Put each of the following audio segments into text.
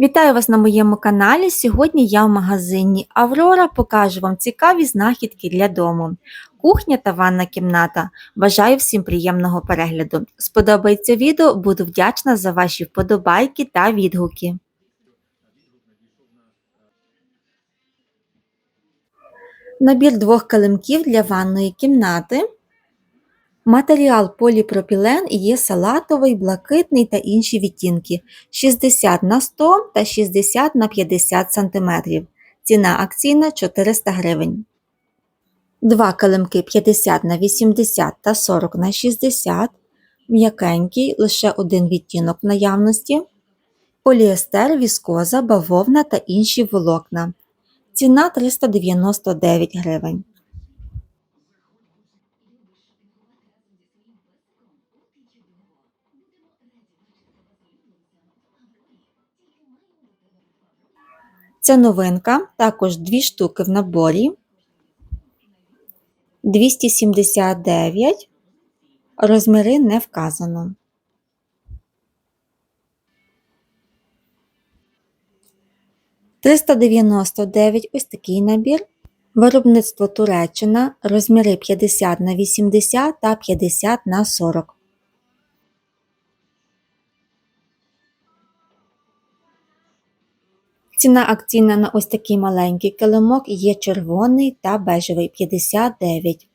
Вітаю вас на моєму каналі. Сьогодні я в магазині Аврора покажу вам цікаві знахідки для дому. Кухня та ванна кімната. Бажаю всім приємного перегляду. Сподобається відео, буду вдячна за ваші вподобайки та відгуки. Набір двох килимків для ванної кімнати. Матеріал поліпропілен є салатовий, блакитний та інші відтінки 60 на 100 та 60 на 50 см. Ціна акційна 400 гривень. Два килимки 50 на 80 та 40 на 60 м'якенький, лише один відтінок наявності, поліестер, віскоза, бавовна та інші волокна. Ціна 399 гривень. Це новинка, також дві штуки в наборі. 279. Розміри не вказано. Триста дев'яносто дев'ять ось такий набір. Виробництво Туреччина. Розміри 50 на 80 та 50 на 40. Ціна акційна на ось такий маленький килимок є червоний та бежевий 59.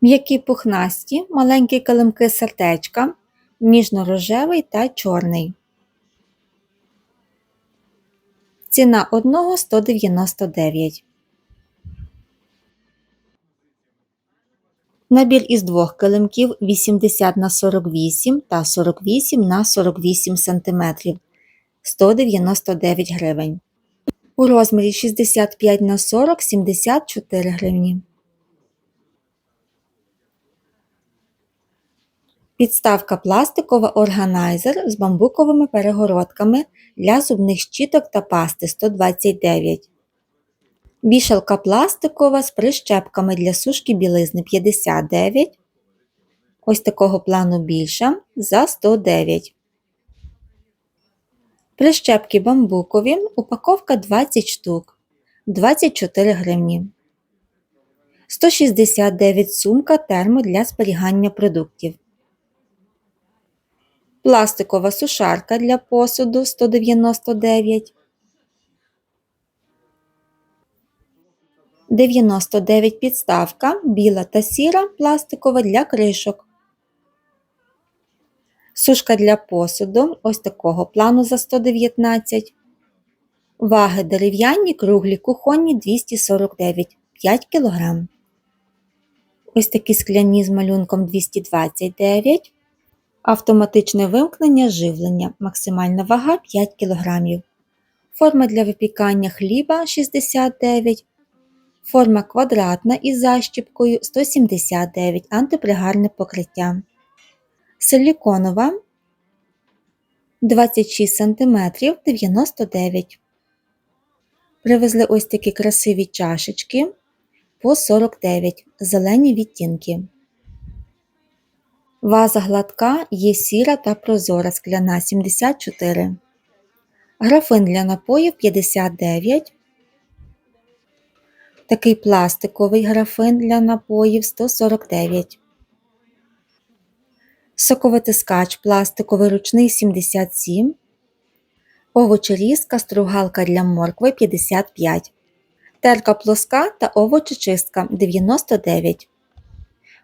М'які пухнасті, маленькі килимки сердечка, ніжно-рожевий та чорний. Ціна одного 199. Набір із двох килимків 80 на 48 та 48 на 48 см 199 гривень. У розмірі 65 на 40 74 гривні. Підставка пластикова органайзер з бамбуковими перегородками для зубних щіток та пасти 129 Вішалка пластикова з прищепками для сушки білизни 59. Ось такого плану більша за 109. Прищепки бамбукові. Упаковка 20 штук 24 гривні. 169 сумка термо для зберігання продуктів. Пластикова сушарка для посуду 199 99 підставка, біла та сіра, пластикова для кришок. Сушка для посуду ось такого плану за 119. Ваги дерев'яні, круглі кухонні 249 5 кг. Ось такі скляні з малюнком 229 Автоматичне вимкнення живлення. Максимальна вага 5 кг. Форма для випікання хліба 69 Форма квадратна із защіпкою 179 антипригарне покриття. Силіконова 26 см 99 Привезли ось такі красиві чашечки по 49 зелені відтінки. Ваза гладка є сіра та прозора скляна 74. Графин для напоїв 59 Такий пластиковий графин для напоїв 149. Соковитискач пластиковий ручний 77. Овочерізка, стругалка для моркви 55. Терка плоска та овочечистка 99.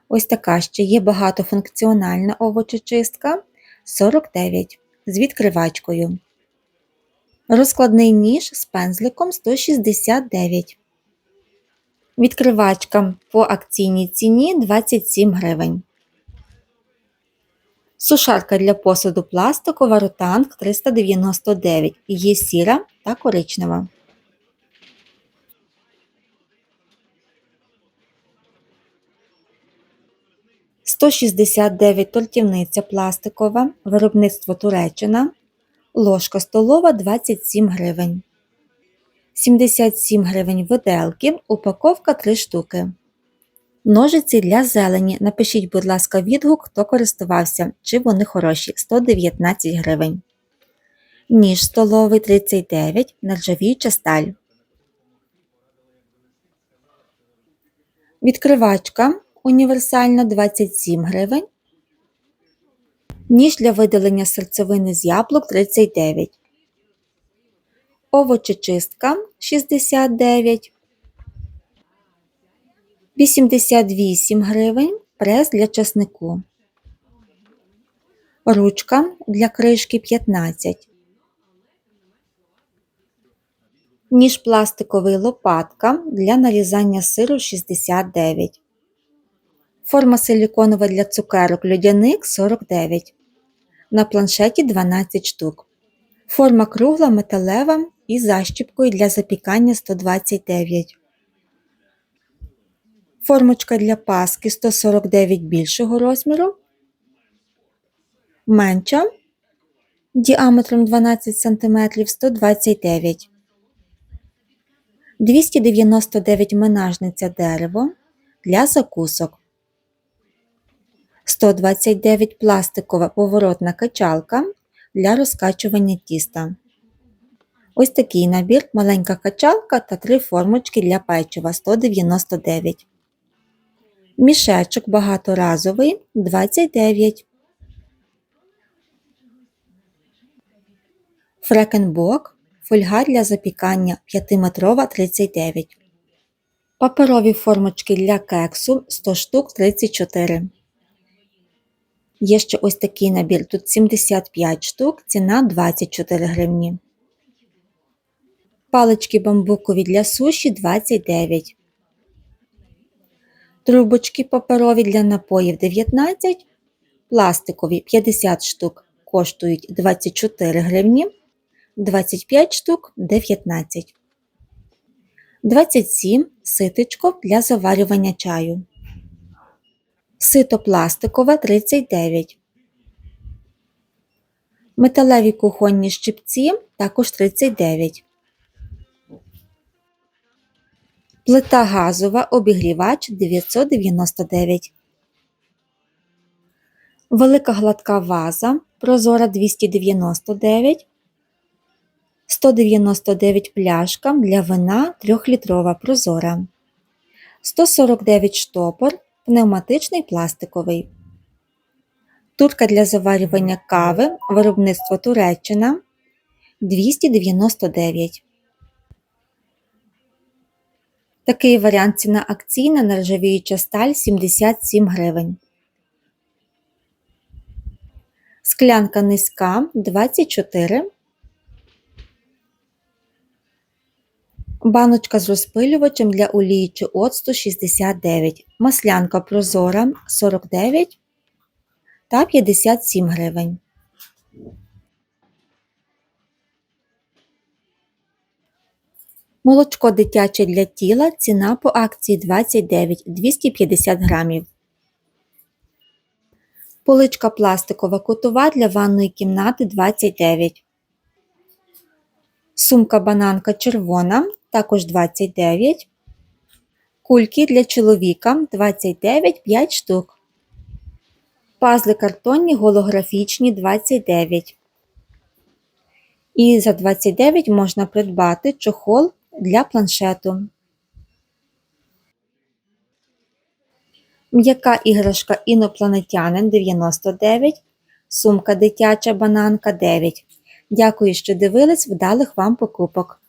Ось така ще є багатофункціональна овочечистка 49 з відкривачкою. Розкладний ніж з пензликом 169 Відкривачка по акційній ціні 27 гривень. Сушарка для посуду пластикова Ротанг 399 є сіра та коричнева. Сто шістдесят дев'ять тортівниця пластикова, виробництво Туреччина, ложка столова 27 гривень. 77 гривень виделки, упаковка 3 штуки. Ножиці для зелені. Напишіть, будь ласка, відгук, хто користувався, чи вони хороші 119 гривень. Ніж столовий 39, нержавіюча сталь. Відкривачка універсальна 27 гривень. Ніж для видалення серцевини з яблук 39. Овочечистка 69. 88 гривень. Прес для часнику. Ручка для кришки 15. Ніж пластиковий лопатка для нарізання сиру 69. Форма силіконова для цукерок льодяник 49. На планшеті 12 штук. Форма кругла металева і защіпкою для запікання 129. Формочка для паски 149 більшого розміру. Менша діаметром 12 см 129. 299 менажниця дерево для закусок. 129 пластикова поворотна качалка для розкачування тіста. Ось такий набір, маленька качалка та три формочки для печива 199. Мішечок багаторазовий 29. Фрекенбок фольга для запікання 5-метрова 39. Паперові формочки для кексу 100 штук 34. Є ще ось такий набір. Тут 75 штук, ціна 24 гривні. Палички бамбукові для суші 29. Трубочки паперові для напоїв 19. Пластикові 50 штук коштують 24 гривні. 25 штук 19. 27 ситочко для заварювання чаю. Сито пластикове 39. Металеві кухонні щипці також 39. Плита газова обігрівач 999. Велика гладка ваза прозора 299. 199 пляшка для вина 3-літрова прозора. 149 штопор пневматичний пластиковий. Турка для заварювання кави виробництво Туреччина 299. Такий варіант ціна акційна нержавіюча сталь 77 гривень. Склянка низька 24. Баночка з розпилювачем для олії чи оцту 69. Маслянка прозора 49 та 57 гривень. Молочко дитяче для тіла. Ціна по акції 29 250 грамів. Поличка пластикова кутова для ванної кімнати 29. Сумка бананка червона також 29. Кульки для чоловіка 29 5 штук. Пазли картонні голографічні 29. І за 29 можна придбати чохол для планшету. М'яка іграшка інопланетянин 99. Сумка дитяча бананка 9. Дякую, що дивились, вдалих вам покупок!